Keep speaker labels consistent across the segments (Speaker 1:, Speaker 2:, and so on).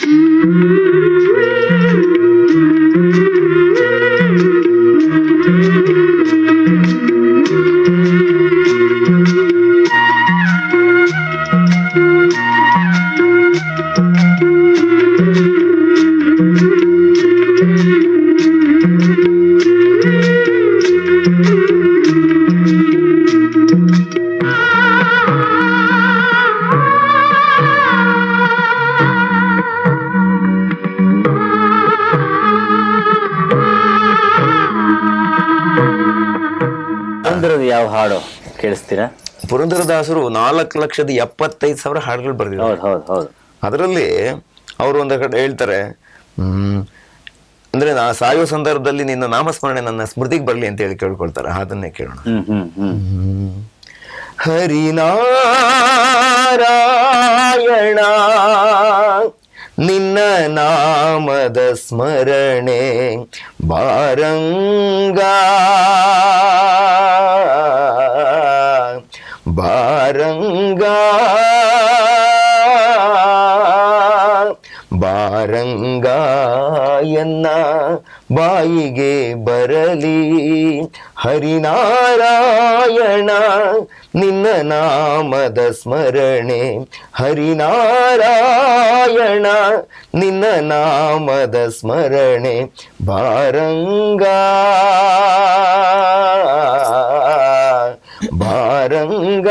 Speaker 1: Mm-hmm. ಯಾವ ಹಾಡು ಕೇಳಿಸ್ತೀರಾ?
Speaker 2: ಪುರಂದರದಾಸರು ನಾಲ್ಕು ಲಕ್ಷದ ಎಪ್ಪತ್ತೈದು ಸಾವಿರ ಹಾಡುಗಳು ಬರೆದಿದ್ದಾರೆ.
Speaker 1: ಹೌದು ಹೌದು ಹೌದು.
Speaker 2: ಅದರಲ್ಲಿ ಅವರು ಒಂದು ಕಡೆ ಹೇಳ್ತಾರೆ ಹ್ಮ್ ಅಂದ್ರೆ ನಾ ಸಾಯೋ ಸಂದರ್ಭದಲ್ಲಿ ನಿನ್ನ ನಾಮಸ್ಮರಣೆ ನನ್ನ ಸ್ಮೃತಿಗೆ ಬರಲಿ ಅಂತ ಹೇಳಿ ಕೇಳ್ಕೊಳ್ತಾರೆ. ಅದನ್ನೇ ಕೇಳೋಣ. ಹರಿನಾರಾಯಣ ನಿನ್ನ ನಾಮದ ಸ್ಮರಣೆ ಬಾರಂಗ ಬಾರಂಗ ಬಾರಂಗ ಎನ್ನ ಬಾಯಿಗೆ ಬರಲಿ ಹರಿನಾರಾಯಣ ನಿನ್ನ ನಾಮದ ಸ್ಮರಣೆ ಹರಿನಾರಾಯಣ ನಿನ್ನ ನಾಮದ ಸ್ಮರಣೆ ಬಾರಂಗ. ಬಾರಂಗ.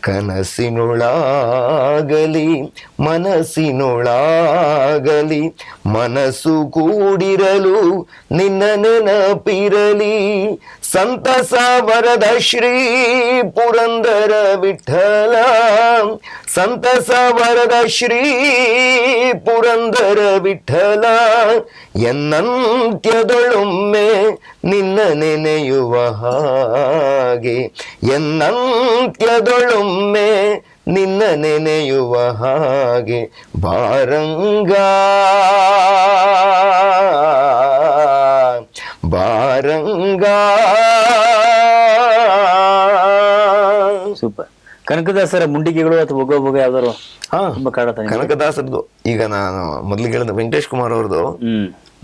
Speaker 2: ಕನಸಿನೊಳಾಗಲಿ ಮನಸ್ಸಿನೊಳಾಗಲಿ ಮನಸ್ಸು ಕೂಡಿರಲು ನಿನ್ನ ನೆನಪಿರಲಿ. ಸಂತಸ ವರದ ಶ್ರೀ ಪುರಂದರ ವಿಠಲ. ಸಂತಸ ವರದ ಶ್ರೀ ಪುರಂದರ ವಿಠಲ. ಎನ್ನಂತ್ಯದೊಳೊಮ್ಮೆ ನಿನ್ನ ನೆನೆಯುವ ಹಾಗೆ. ಎನ್ನಂತ್ಯದೊಳೊಮ್ಮೆ ನಿನ್ನ ನೆನೆಯುವ ಹಾಗೆ. ಬಾರಂಗ. ಬಾರಂಗ.
Speaker 1: ಸೂಪರ್. ಕನಕದಾಸರ ಮುಂಡಿಗೆಗಳು ಅಥವಾ ಒಗ್ಗೋ ಬೊಗ ಯಾವ್ದಾರು
Speaker 2: ಹಾ
Speaker 1: ತುಂಬಾ ಕಾಡತಾನೆ
Speaker 2: ಕನಕದಾಸರದು ಈಗ ನಾನು ಮೊದ್ಲು ಕೇಳಿದ ವೆಂಕಟೇಶ್ ಕುಮಾರ್ ಅವ್ರದ್ದು.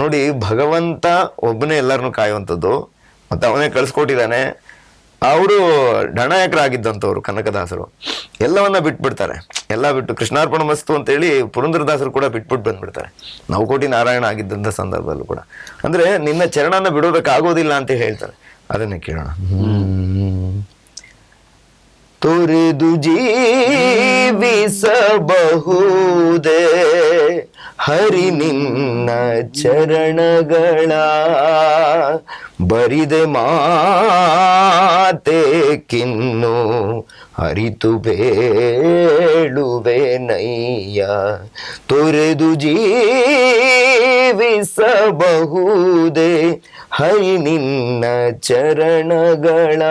Speaker 2: ನೋಡಿ ಭಗವಂತ ಒಬ್ಬನೇ ಎಲ್ಲರನ್ನು ಕಾಯುವಂಥದ್ದು. ಮತ್ತೆ ಅವನೇ ಕಳ್ಸ್ಕೊಟ್ಟಿದ್ದಾನೆ. ಅವರು ಡಣಾಯಕರಾಗಿದ್ದಂಥವ್ರು ಕನಕದಾಸರು. ಎಲ್ಲವನ್ನ ಬಿಟ್ಬಿಡ್ತಾರೆ. ಎಲ್ಲ ಬಿಟ್ಟು ಕೃಷ್ಣಾರ್ಪಣ ಮಸ್ತು ಅಂತೇಳಿ ಪುರಂದರದಾಸರು ಕೂಡ ಬಿಟ್ಬಿಟ್ಟು ಬಂದ್ಬಿಡ್ತಾರೆ. ನವಕೋಟಿ ನಾರಾಯಣ ಆಗಿದ್ದಂಥ ಸಂದರ್ಭದಲ್ಲೂ ಕೂಡ. ಅಂದ್ರೆ ನಿನ್ನ ಚರಣನ ಬಿಡೋದಕ್ಕಾಗೋದಿಲ್ಲ ಅಂತ ಹೇಳ್ತಾರೆ. ಅದನ್ನೇ ಕೇಳೋಣ. ತೊರೆದು ಜೀವಿಸಬಹುದೇ ಹರಿ ನಿನ್ನ ಚರಣಗಳ ಬರಿದೆ ಮಾತೆ ಕಿನ್ನು, ಅರಿತು ಬೇಳುವೆ ನಯ್ಯ. ತೊರೆದು ಜೀವಿಸಬಹುದೇ ಹರಿ ನಿನ್ನ ಚರಣಗಳ.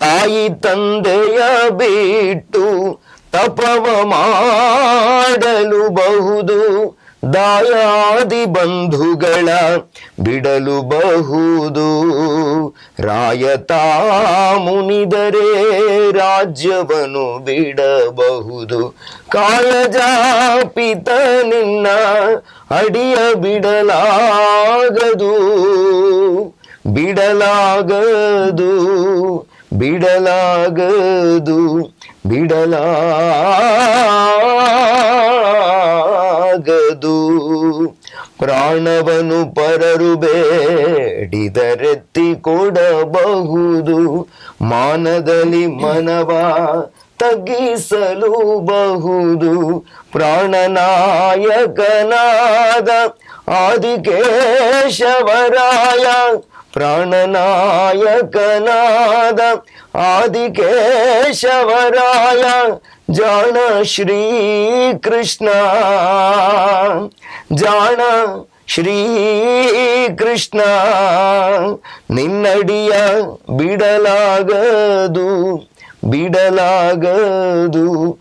Speaker 2: ತಾಯಿ ತಂದೆಯ ಬಿಟ್ಟು ತಪವ ಮಾಡಲು ಬಹುದು ದಾಯಾದಿ ಬಂಧುಗಳ ಬಿಡಲು ಬಹುದು. ರಾಯತ ಮುನಿದರೆ ರಾಜ್ಯವನ್ನು ಬಿಡಬಹುದು. ಕಾಳಜಾಪಿತ ನಿನ್ನ ಅಡಿಯ ಬಿಡಲಾಗದು. ಬಿಡಲಾಗದು. ಬಿಡಲಾಗದು. ಬಿಡಲಾಗದು ಪ್ರಾಣವನು ಪರರು ಬೇಡಿದರೆತ್ತಿ ಕೊಡಬಹುದು. ಮಾನದಲ್ಲಿ ಮನವ ತಗ್ಗಿಸಲು ಬಹುದು ಪ್ರಾಣನಾಯಕನಾದ ಆದಿಕೇಶವರಾಯ. ಪ್ರಾಣನಾಯಕನಾದ ಆದಿಕೇಶವರಾಯ. ಜಾಣ ಶ್ರೀ ಕೃಷ್ಣ. ಜಾಣ ಶ್ರೀ ಕೃಷ್ಣ. ನಿನ್ನಡಿಯ ಬಿಡಲಾಗದು ಬಿಡಲಾಗದು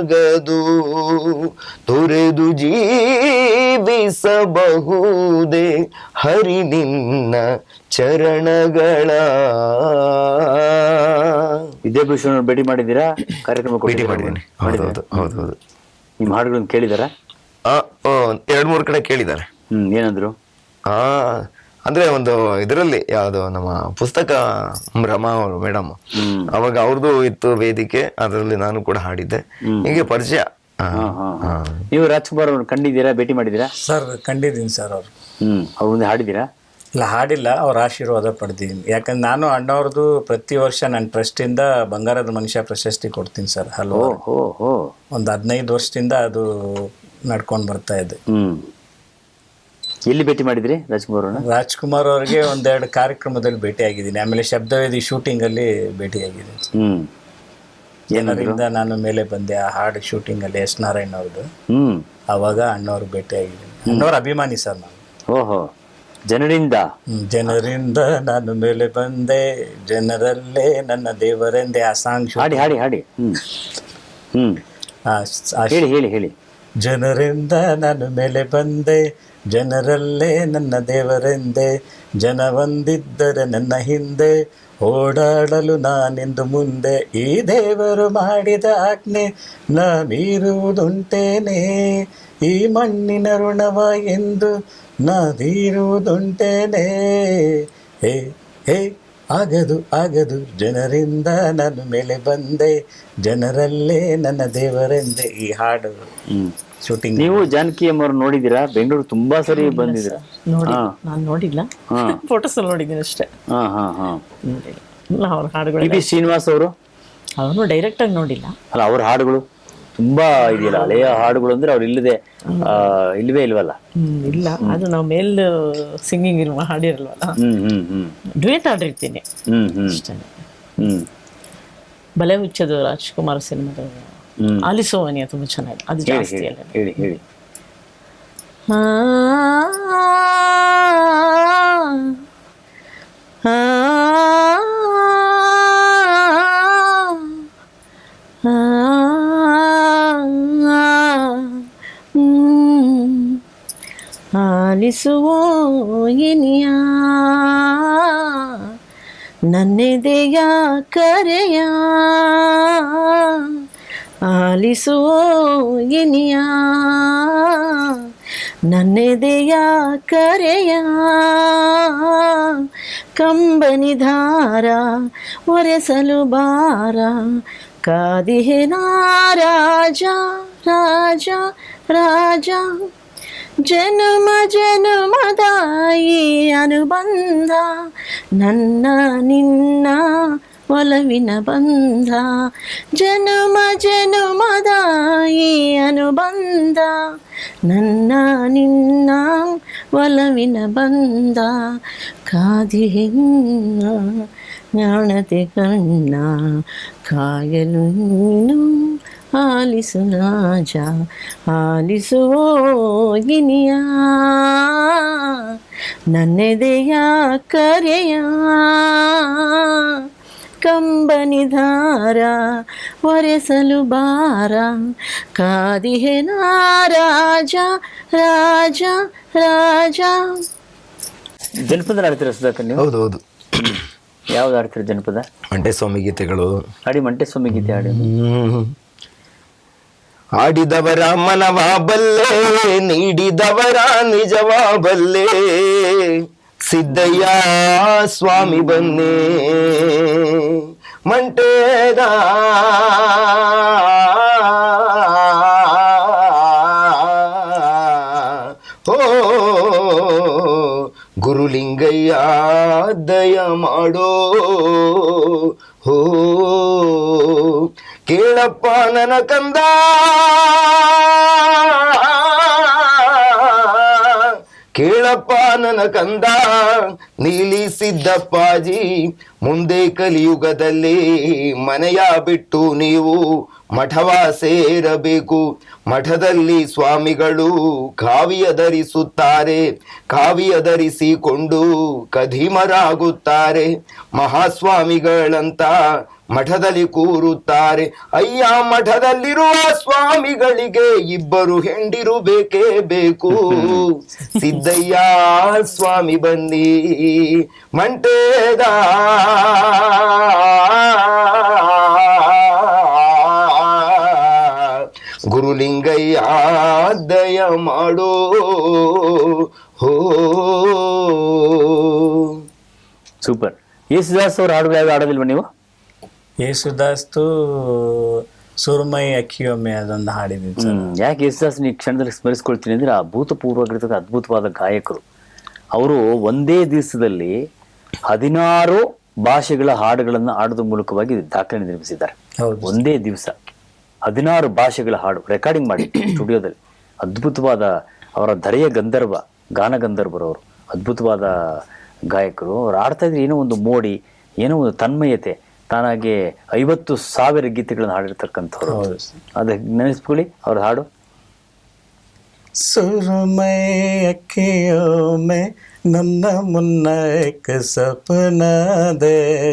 Speaker 2: ಬಿಡಲಾಗದು ತೊರೆದು ಜೀವಿಸಬಹುದೇ ಹರಿ ನಿನ್ನ ಚರಣಗಳ.
Speaker 1: ವಿದ್ಯಾಭೂಷಣ ಭೇಟಿ ಮಾಡಿದ್ದೀರಾ? ಕಾರ್ಯಕ್ರಮ
Speaker 2: ಭೇಟಿ? ಮಾಡಿದ್ದೀನಿ. ಹೌದು ಹೌದು ಹೌದು ಹೌದು.
Speaker 1: ನಿಮ್ಮ ಹಾಡುಗಳನ್ನು ಕೇಳಿದಾರ?
Speaker 2: ಎರಡ್ ಮೂರು ಕಡೆ ಕೇಳಿದ್ದಾರೆ.
Speaker 1: ಹ್ಮ್ ಏನಂದ್ರು?
Speaker 2: ಆ ಅಂದ್ರೆ ಒಂದು ಇದರಲ್ಲಿ ಯಾವ್ದು ನಮ್ಮ ಪುಸ್ತಕ ರಮಾ ಅವರು ಮೇಡಮ್ ಅವಾಗ ಅವ್ರದ್ದು ಇತ್ತು ವೇದಿಕೆ ಅದರಲ್ಲಿ ನಾನು ಕೂಡ ಹಾಡಿದ್ದೆ. ಹೀಗೆ ಪರಿಚಯ. ಆ,
Speaker 1: ಹಾ ಹಾ ನೀವು ರಾಜ್ಕುಮಾರ್ ಅವ್ರನ್ನ ಕಂಡಿದ್ದೀರಾ ಭೇಟಿ ಮಾಡಿದ್ದೀರಾ?
Speaker 3: ಸರ್ ಕಂಡಿದ್ದೀನಿ ಸರ್ ಅವ್ರು.
Speaker 1: ಹ್ಮ್ ಅವ್ರ ಮುಂದೆ ಹಾಡಿದ್ದೀರಾ?
Speaker 3: ಇಲ್ಲ ಹಾಡಿಲ್ಲ. ಅವ್ರ ಆಶೀರ್ವಾದ ಪಡೆದಿದ್ದೀನಿ ಯಾಕಂದ್ರೆ ನಾನು ಅಣ್ಣವ್ರದ್ದು ಪ್ರತಿ ವರ್ಷ ನನ್ನ ಟ್ರಸ್ಟಿಂದ ಬಂಗಾರದ ಮನುಷ್ಯ ಪ್ರಶಸ್ತಿ ಕೊಡ್ತೀನಿ ಸರ್
Speaker 1: ಹಲೋ
Speaker 3: ಒಂದ್ ಹದಿನೈದು ವರ್ಷದಿಂದ ಅದು ನಡ್ಕೊಂಡು ಬರ್ತಾ ಇದೆ.
Speaker 1: ಹ್ಮ್. ಎಲ್ಲಿ ಭೇಟಿ ಮಾಡಿದ್ರಿ ರಾಜ್ಕುಮಾರ್ ಅವ್ರನ್ನ?
Speaker 3: ರಾಜ್ಕುಮಾರ್ ಅವರಿಗೆ ಒಂದೆರಡು ಕಾರ್ಯಕ್ರಮದಲ್ಲಿ ಭೇಟಿಯಾಗಿದ್ದೀನಿ. ಆಮೇಲೆ ಶಬ್ದವೇದಿ ಶೂಟಿಂಗಲ್ಲಿ ಭೇಟಿಯಾಗಿದ್ದೀನಿ.
Speaker 1: ಹ್ಮ್.
Speaker 3: ಏನರಿಂದ ನಾನು ಮೇಲೆ ಬಂದೆ ಆ ಹಾಡು ಶೂಟಿಂಗಲ್ಲಿ ಎಸ್ ನಾರಾಯಣ್ ಅವ್ರದ್ದು.
Speaker 1: ಹ್ಮ್.
Speaker 3: ಆವಾಗ ಭೇಟಿ ಭೇಟಿಯಾಗಿದ್ದೀನಿ. ಅಣ್ಣವ್ರ ಅಭಿಮಾನಿ ಸರ್ ನಾನು.
Speaker 1: ಓಹೋ. ಜನರಿಂದ?
Speaker 3: ಹ್ಮ್, ಜನರಿಂದ ನಾನು ಮೇಲೆ ಬಂದೆ. ಜನರಲ್ಲೇ ನನ್ನ ದೇವರೆಂದೇ ಆ ಸಾಂಗ್
Speaker 1: ಹಾಡಿ ಹಾಡಿ ಹಾಡಿ. ಹ್ಮ್. ಹ್ಮ್. ಹೇಳಿ ಹೇಳಿ ಹೇಳಿ.
Speaker 3: ಜನರಿಂದ ನಾನು ಮೇಲೆ ಬಂದೆ. ಜನರಲ್ಲೇ ನನ್ನ ದೇವರೆಂದೆ, ಜನ ಒಂದಿದ್ದರೆ ನನ್ನ ಹಿಂದೆ, ಓಡಾಡಲು ನಾನಿಂದು ಮುಂದೆ, ಈ ದೇವರು ಮಾಡಿದ ಆಜ್ಞೆ ನಾ ಮೀರುವುದುಂಟೇನೆ. ಈ ಮಣ್ಣಿನ ಋಣವ ಎಂದು ನಾ ಹೇ ಹೇ, ಆಗದು ಆಗದು, ಜನರಿಂದ ನಾನು ಮೇಲೆ ಬಂದೆ, ಜನರಲ್ಲೇ ನನ್ನ ದೇವರೆಂದೆ, ಈ ಹಾಡು. ಶೂಟಿಂಗ್
Speaker 1: ನೀವು ಜಾನಕಿ ಅಮ್ಮವ್ರು ನೋಡಿದಿರಾ ಬೆಂಗಳೂರು ತುಂಬಾ ಸರಿ ಬಂದಿದ್ದೀರಾ
Speaker 4: ನೋಡಿ. ನಾನು ನೋಡಿಲ್ಲ. ಫೋಟೋಸ್ ನೋಡಿದ್ದೀನಿ ಅಷ್ಟೇ.
Speaker 1: ಹಾ ಹಾ ಹಾ.
Speaker 4: ಅವ್ರ
Speaker 1: ಪಿ
Speaker 4: ಹಾಡುಗಳು
Speaker 1: ಬಿ ಶ್ರೀನಿವಾಸ್ ಅವರು?
Speaker 4: ಅವನು ಡೈರೆಕ್ಟ್ ಆಗಿ ನೋಡಿಲ್ಲ.
Speaker 1: ಅಲ್ಲ ಅವ್ರ ಹಾಡುಗಳು ತುಂಬಾ ಇದೆಯಲ್ಲ ಹಳೆಯ ಹಾಡುಗಳು ಅಂದ್ರೆ ಅವ್ರು ಇಲ್ಲದೆ ಆ, ಇಲ್ವೇ ಇಲ್ವಲ್ಲ?
Speaker 4: ಹ್ಮ್, ಇಲ್ಲ. ಅದು ನಾವು ಮೇಲ್ ಸಿಂಗಿಂಗ್ ಇರುವ ಹಾಡಿರಲ್ವಲ್ಲ?
Speaker 1: ಹ್ಮ್ ಹ್ಮ್ ಹ್ಮ್.
Speaker 4: ಡ್ಯೂಯೇಟ್ ಹಾಡಿರ್ತೀನಿ.
Speaker 1: ಹ್ಮ್ ಹ್ಮ್.
Speaker 4: ಅಷ್ಟೇ.
Speaker 1: ಹ್ಮ್.
Speaker 4: ಬಲೆ ಹುಚ್ಚದು ರಾಜ್ಕುಮಾರ್ ಸಿನಿಮಾದ ಆಲಿಸೋವನಿಯ ತುಂಬ ಚೆನ್ನಾಗಿದೆ ಅದು
Speaker 1: ಹೇಳಿ
Speaker 4: ಜಾಸ್ತಿ
Speaker 1: ಹೇಳಿ
Speaker 4: ಅಲ್ಲ
Speaker 1: ಹೇಳಿ ಹೇಳಿ
Speaker 4: ಆ, ಆ, ಆ, ಹ್ಮ್. ಆಲಿಸುವೋ ಇನಿಯ ನನ್ನೆದೆಯ ಕರೆಯ ಆಲಿಸುವೋ ಇನಿಯ ನನ್ನೆದೆಯ ಕರೆಯ ಕಂಬನಿಧಾರ ಒರೆಸಲು ಬಾರ ಕಾದಿಹೆ ರಾಜ ರಾಜ ರಾಜ ಜನುಮ ಜನುಮದ ಈ ಅನುಬಂಧ ನನ್ನ ನಿನ್ನ ಒಲವಿನ ಬಂಧ. ಜನುಮ ಜನುಮದ ಈ ಅನುಬಂಧ. ನನ್ನ ನಿನ್ನ ಒಲವಿನ ಬಂಧ. ಕಾದಿಹೆನ್ನ ಜ್ಞಾನತೆ ಕಣ್ಣ ಕಾಯಲು ನೀನು ಆಲಿಸು ರಾಜ ಆಲಿಸುವೋ ಗಿನಿಯ. ನನ್ನೆದೆಯ ಕರೆಯ. ಕಂಬನಿಧಾರ ಒರೆಸಲು ಬಾರ ಕಾದಿಹೆ ರಾಜ ರಾಜ ರಾಜ.
Speaker 1: ಜನಪದ ಆಡ್ತೀರ ಸುಧಾಕರ್ ನೀವು?
Speaker 2: ಹೌದು ಹೌದು
Speaker 1: ಯಾವ್ದು ಆಡ್ತೀರ ಜನಪದ?
Speaker 2: ಮಂಟೆ ಸ್ವಾಮಿ ಗೀತೆಗಳು.
Speaker 1: ಹಾಡಿ ಮಂಟೇಸ್ವಾಮಿ ಗೀತೆ ಆಡಿ.
Speaker 2: ಹ್ಮ್. ಆಡಿದವರ ಮನವಾ ಬಲ್ಲೆ ನೀಡಿದವರ ನಿಜವಾ ಬಲ್ಲೆ ಸಿದ್ದಯ್ಯ ಸ್ವಾಮಿ ಬನ್ನಿ. ಮಂಟೇದ ಓ ಗುರುಲಿಂಗಯ್ಯ ದಯ ಮಾಡೋ. ಹೋ ಕೇಳಪ್ಪ ನನ್ನ ಕಂದ. ಕೇಳಪ್ಪ ನನ ಕಂದ. ನೀಲಿ ಸಿದ್ದಪ್ಪಾಜಿ ಮುಂದೆ ಕಲಿಯುಗದಲ್ಲಿ ಮನೆಯ ಬಿಟ್ಟು ನೀವು ಮಠವ ಸೇರಬೇಕು. ಮಠದಲ್ಲಿ ಸ್ವಾಮಿಗಳು ಕಾವಿಯ ಧರಿಸುತ್ತಾರೆ, ಕಾವಿಯ ಧರಿಸಿಕೊಂಡು ಕಧಿಮರಾಗುತ್ತಾರೆ. ಮಹಾಸ್ವಾಮಿಗಳಂತ ಮಠದಲ್ಲಿ ಕೂರುತ್ತಾರೆ. ಅಯ್ಯ, ಮಠದಲ್ಲಿರುವ ಸ್ವಾಮಿಗಳಿಗೆ ಇಬ್ಬರು ಹೆಂಡಿರು ಬೇಕೇ. ಬೇಕು ಸಿದ್ದಯ್ಯ, ಸ್ವಾಮಿ ಬನ್ನಿ. ಮಂಟೇದ ಗುರುಲಿಂಗಯ್ಯ, ದಯ ಮಾಡೋ. ಹೋ.
Speaker 1: ಸೂಪರ್. ಯೇಸುದಾಸ್ ಅವರು ಹಾಡುಗಳಾಗ ಆಡೋದಿಲ್ವ ನೀವು?
Speaker 3: ಯೇಸುದಾಸ್ತು ಸುರುಮೈ ಅಕ್ಕಿಯೊಮ್ಮೆ ಅದೊಂದು ಹಾಡಿದೆ ಸರ್.
Speaker 1: ಯಾಕೆ ಯೇಸುದಾಸ್ ಈ ಕ್ಷಣದಲ್ಲಿ ಸ್ಮರಿಸ್ಕೊಳ್ತೀನಿ ಅಂದ್ರೆ ಆ ಭೂತಪೂರ್ವವಾಗಿರ್ತಕ್ಕ ಅದ್ಭುತವಾದ ಗಾಯಕರು. ಅವರು ಒಂದೇ ದಿವಸದಲ್ಲಿ ಹದಿನಾರು ಭಾಷೆಗಳ ಹಾಡುಗಳನ್ನು ಆಡೋದ್ರ ಮೂಲಕವಾಗಿ ದಾಖಲೆ ನಿರ್ಮಿಸಿದ್ದಾರೆ. ಒಂದೇ ದಿವಸ. ಹದಿನಾರು ಭಾಷೆಗಳ ಹಾಡು ರೆಕಾರ್ಡಿಂಗ್ ಮಾಡಿ ಸ್ಟುಡಿಯೋದಲ್ಲಿ. ಅದ್ಭುತವಾದ ಅವರ ಧರೆಯ ಗಂಧರ್ವ ಗಾನ ಗಂಧರ್ವರವರು ಅದ್ಭುತವಾದ ಗಾಯಕರು. ಅವ್ರು ಆಡ್ತಾ ಇದ್ರೆ ಏನೋ ಒಂದು ಮೋಡಿ ಏನೋ ಒಂದು ತನ್ಮಯತೆ ತಾನಾಗಿ ಐವತ್ತು ಸಾವಿರ ಗೀತೆಗಳನ್ನು ಹಾಡಿರ್ತಕ್ಕಂಥವ್ರು. ಅದ ನೆನೆಸ್ಕೊಳ್ಳಿ ಅವ್ರ ಹಾಡು.
Speaker 3: ಸುರಮೈ ನನ್ನ ಮುನ್ನ ಸಪನ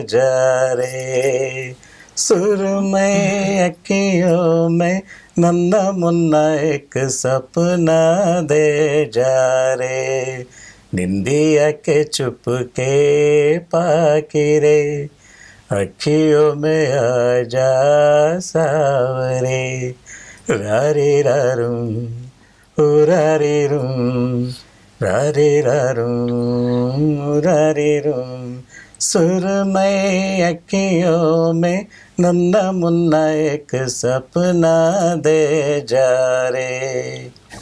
Speaker 3: ಜಾರೆ. ಸುರಮೈ ಅಕ್ಕಿಯೋಮೆ ನನ್ನ ಮುನ್ನ ಸಪನ ಜಾರೆ. ನಿಂದಿಯಕ್ಕೆ ಚುಪ್ಪುಕೆ ಪಾಕಿರೆ. अखियों में आ जा सावरे रारे रारूं रारे रूं रारे रारूं रारे रूं सुरमय अखियों में ನನ್ನ ಮುನ್ನ ಏಕ ಸಪನ ದೇ ಜಾರೆ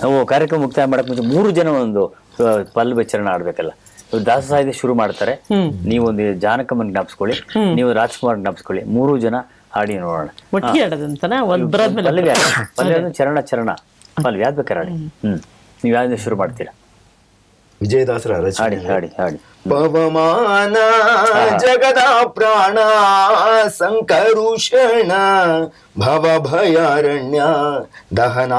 Speaker 1: ನಾವು ಕಾರ್ಯಕ್ರಮ ಮುಕ್ತಾಯ ಮಾಡಕ್ ಮುಂಚೆ ಮೂರು ಜನ ಒಂದು ಆ, ಪಲ್ಲವಿ ಚರಣ ಆಡ್ಬೇಕಲ್ಲ ಇವ್ರು ದಾಸ ಸಾಹಿತ್ಯ ಶುರು ಮಾಡ್ತಾರೆ. ನೀವೊಂದು ಜಾನಕಮ್ಮನ್ ಜ್ಞಾಪಿಸ್ಕೊಳ್ಳಿ ನೀವು ರಾಜ್ಕುಮಾರ್ ಜ್ಞಾಪಿಸ್ಕೊಳ್ಳಿ ಮೂರು ಜನ ಹಾಡಿ ನೋಡೋಣ.
Speaker 4: ಒಟ್ಟಿಗೆ ಆಡೋದಂತನ
Speaker 1: ಚರಣ ಚರಣ. ಪಲ್ಯ ಯಾವ್ದು ಬೇಕಾರೆ ಹಾಡಿ. ಹ್ಮ್. ನೀವು ಯಾವ್ದು ಶುರು ಮಾಡ್ತೀರಾ?
Speaker 2: ವಿಜಯದಾಸರ
Speaker 1: ಹಾಡಿ
Speaker 2: ರಚನೆ.
Speaker 1: ಹಾಡಿ ಹಾಡಿ
Speaker 2: ಪವಮಾನ ಜಗದ ಪ್ರಾಣ ಸಂಕರುಷಣ ಭವ ಭಯಾರಣ್ಯ ದಹನ.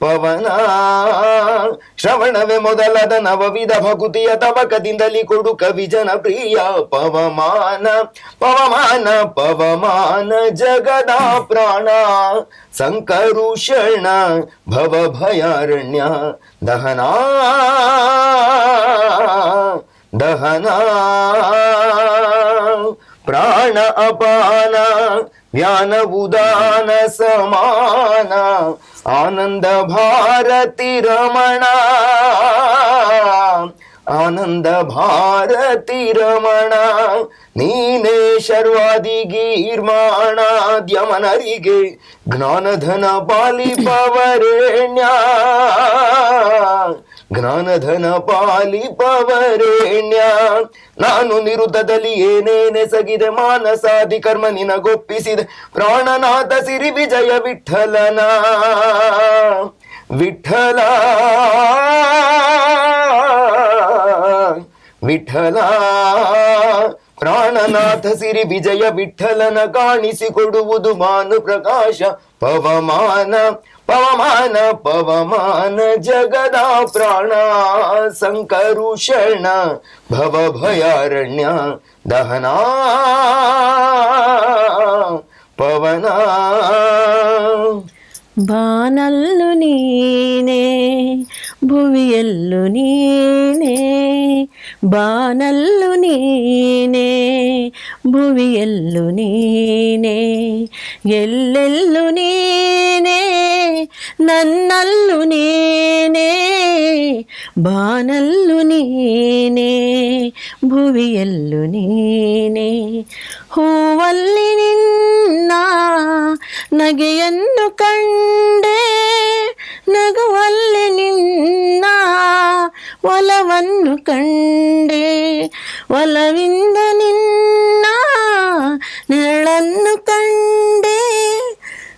Speaker 2: ಪವನ, ಶ್ರವಣವೇ ಮೊದಲಾದ ನವವಿಧ ಭಕುತಿಯ ತವಕದಿಂದಲಿ ಕೊಡು ಕವಿ ಜನ ಪ್ರಿಯ ಪವಮಾನ ಪವಮಾನ ಪವಮಾನ ಜಗದ ಪ್ರಾಣ. ಸಂಕರುಷಣ ಭವ ಭಯಾರಣ್ಯ ದಹನ ದಹನ. ಪ್ರಾಣ ಅಪಾನ ವ್ಯಾನ ಉದಾನ ಸಮಾನ ಆನಂದ ಭಾರತಿ ರಮಣ. ಆನಂದ ಭಾರತಿ ರಮಣ. ನೀನೇ ಶರ್ವಾದಿ ಗೀರ್ಮಾಣ. ದ್ಯಮನರಿಗೆ ಜ್ಞಾನಧನ ಪಾಲಿಪವರೇಣ್ಯ. ಜ್ಞಾನಧನ ಪಾಲಿಪವರೇಣ್ಯ ನಾನು ನಿರುದ್ಧದಲ್ಲಿ ಏನೇನೆಸಗಿದೆ ಮಾನಸಾದಿ ಕರ್ಮ ನಿನಗೊಪ್ಪಿಸಿದೆ. ಪ್ರಾಣನಾಥ ಸಿರಿ ವಿಜಯ ವಿಠಲನ. ವಿಠಲ. ವಿಠಲ. ಪ್ರಾಣನಾಥ ಸಿರಿ ವಿಜಯ ವಿಠಲನ ಕಾಣಿಸಿಕೊಡುವುದು ಮಾನು ಪ್ರಕಾಶ ಪವಮಾನ. ಪವಮಾನ ಪವಮಾನ ಜಗದ ಪ್ರಾಣ ಸಂಕರುಷಣ ಭವ ಭಯಾರಣ್ಯ ದಹನ ಪವನ
Speaker 4: ಬಾನಲ್ಲು ನೀನೇ ಭುವಿಯಲ್ಲು ನೀನೇ ಬಾನಲ್ಲು ನೀನೇ ಭುವಿಯಲ್ಲು ನೀನೇ ಎಲ್ಲೆಲ್ಲು ನೀನೇ ನನ್ನಲ್ಲು ನೀನೇ ಬಾನಲ್ಲು ನೀನೇ ಭುವಿಯಲ್ಲು ನೀನೇ ಹೂವಲ್ಲಿ ನಿನ್ನ ನಗೆಯನ್ನು ಕಂಡೆ ನಗುವಲ್ಲಿ ನಿನ್ನ ಒಲವನ್ನು ಕಂಡೆ ಒಲವಿಂದ ನಿನ್ನ ನೆರಳನ್ನು ಕಂಡೆ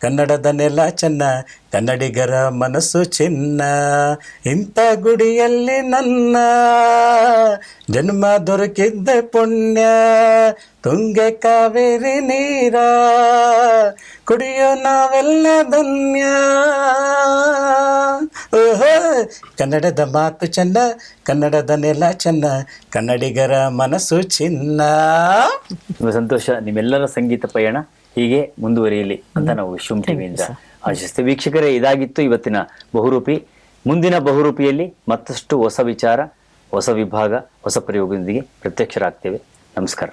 Speaker 3: ಕನ್ನಡದ ನೆಲ ಚೆನ್ನ, ಕನ್ನಡಿಗರ ಮನಸ್ಸು ಚಿನ್ನ, ಇಂಥ ಗುಡಿಯಲ್ಲಿ ನನ್ನ ಜನ್ಮ ದೊರಕಿದ್ದ ಪುಣ್ಯ, ತುಂಗೆ ಕಾವೇರಿ ನೀರ, ಕುಡಿಯೋ ನಾವೆಲ್ಲ ಧನ್ಯ. ಓಹೋ, ಕನ್ನಡದ ಮಾತು ಚೆನ್ನ ಕನ್ನಡದ ನೆಲ ಚೆನ್ನ, ಕನ್ನಡಿಗರ ಮನಸ್ಸು ಚಿನ್ನ.
Speaker 1: ಸಂತೋಷ, ನಿಮ್ಮೆಲ್ಲರ ಸಂಗೀತ ಪಯಣ. ಹೀಗೆ ಮುಂದುವರಿಯಲಿ ಅಂತ ನಾವು ವಿಶ್ವಂ ಟಿವಿಯಿಂದ ಆಶಿಸ್ತೇವೆ. ವೀಕ್ಷಕರೇ ಇದಾಗಿತ್ತು ಇವತ್ತಿನ ಬಹುರೂಪಿ. ಮುಂದಿನ ಬಹುರೂಪಿಯಲ್ಲಿ ಮತ್ತಷ್ಟು ಹೊಸ ವಿಚಾರ ಹೊಸ ವಿಭಾಗ ಹೊಸ ಪ್ರಯೋಗದೊಂದಿಗೆ ಪ್ರತ್ಯಕ್ಷರಾಗ್ತೇವೆ. ನಮಸ್ಕಾರ.